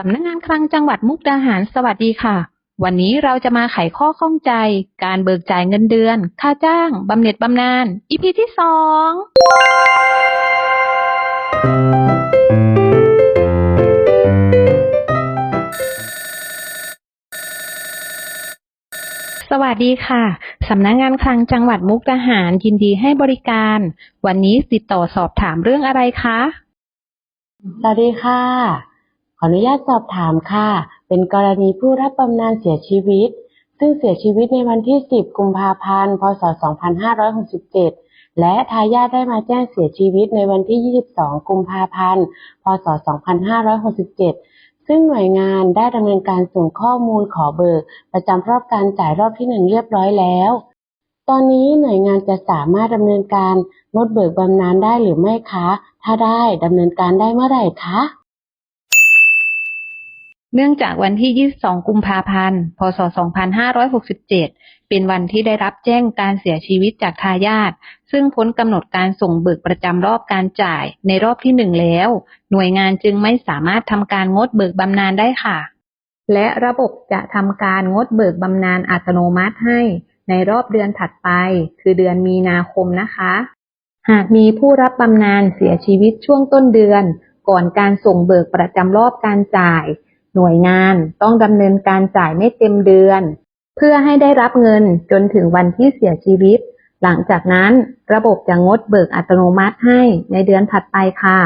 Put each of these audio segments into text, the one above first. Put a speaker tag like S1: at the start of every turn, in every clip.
S1: สำนักงานคลังจังหวัดมุกดาหารสวัสดีค่ะ วันนี้เราจะมาไขข้อข้องใจ การเบิกจ่ายเงินเดือน ค่าจ้างบำเหน็จบำนาญ EP ที่สองสวัสดีค่ะ สำนักงานคลังจังหวัดมุกดาหารยินดีให้บริการ วันนี้ติดต่อสอบถามเรื่องอะไรคะ
S2: สวัสดีค่ะ ขออนุญาตสอบถามค่ะ เป็นกรณีผู้รับบำนาญเสียชีวิต ซึ่งเสียชีวิตในวันที่ 10 กุมภาพันธ์ พศ 2567 และทายาทได้มาแจ้งเสียชีวิตในวันที่ 22 กุมภาพันธ์ พศ 2567 ซึ่งหน่วยงานได้ดำเนินการส่งข้อมูลขอเบิกประจำรอบการจ่ายรอบที่หนึ่งเรียบร้อยแล้ว ตอนนี้หน่วยงานจะสามารถดำเนินการงดเบิกบำนาญได้หรือไม่คะ ถ้าได้ดำเนินการได้เมื่อไหร่คะ
S1: เนื่องจากวันที่ 22 กุมภาพันธ์ พศ 2567 เป็นวันที่ได้รับแจ้งการเสียชีวิตจากทายาท ซึ่งพ้นกำหนดการส่งเบิกประจำรอบการจ่ายในรอบที่หนึ่งแล้ว หน่วยงานจึงไม่สามารถทำการงดเบิกบำนาญได้ค่ะ และระบบจะทำการงดเบิกบำนาญอัตโนมัติให้ ในรอบเดือนถัดไป คือเดือนมีนาคมนะคะ หากมีผู้รับบำนาญเสียชีวิตช่วงต้นเดือน ก่อนการส่งเบิกประจำรอบการจ่าย หน่วยงานต้องดำเนินการจ่ายไม่เต็มเดือน เพื่อให้ได้รับเงินจนถึงวันที่เสียชีวิต หลังจากนั้นระบบจะงดเบิกอัตโนมัติให้ในเดือนถัดไปค่ะ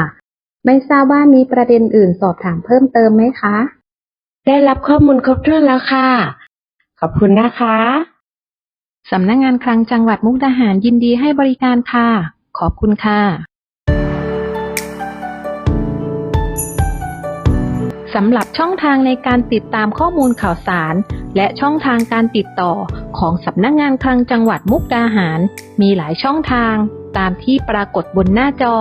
S1: ไม่ทราบว่ามีประเด็นอื่นสอบถามเพิ่มเติมไหมคะ
S2: ได้รับข้อมูลครบถ้วนแล้วค่ะ ขอบคุณนะคะ
S1: สำนักงงานคลังจังหวัดมุกดาหารยินดีให้บริการค่ะ ขอบคุณค่ะ สำหรับช่องทางในการติดตามข้อมูลข่าวสาร และช่องทางการติดต่อของสำนักงงานคลังจังหวัดมุกดาหาร มีหลายช่องทางตามที่ปรากฏบนหน้าจอ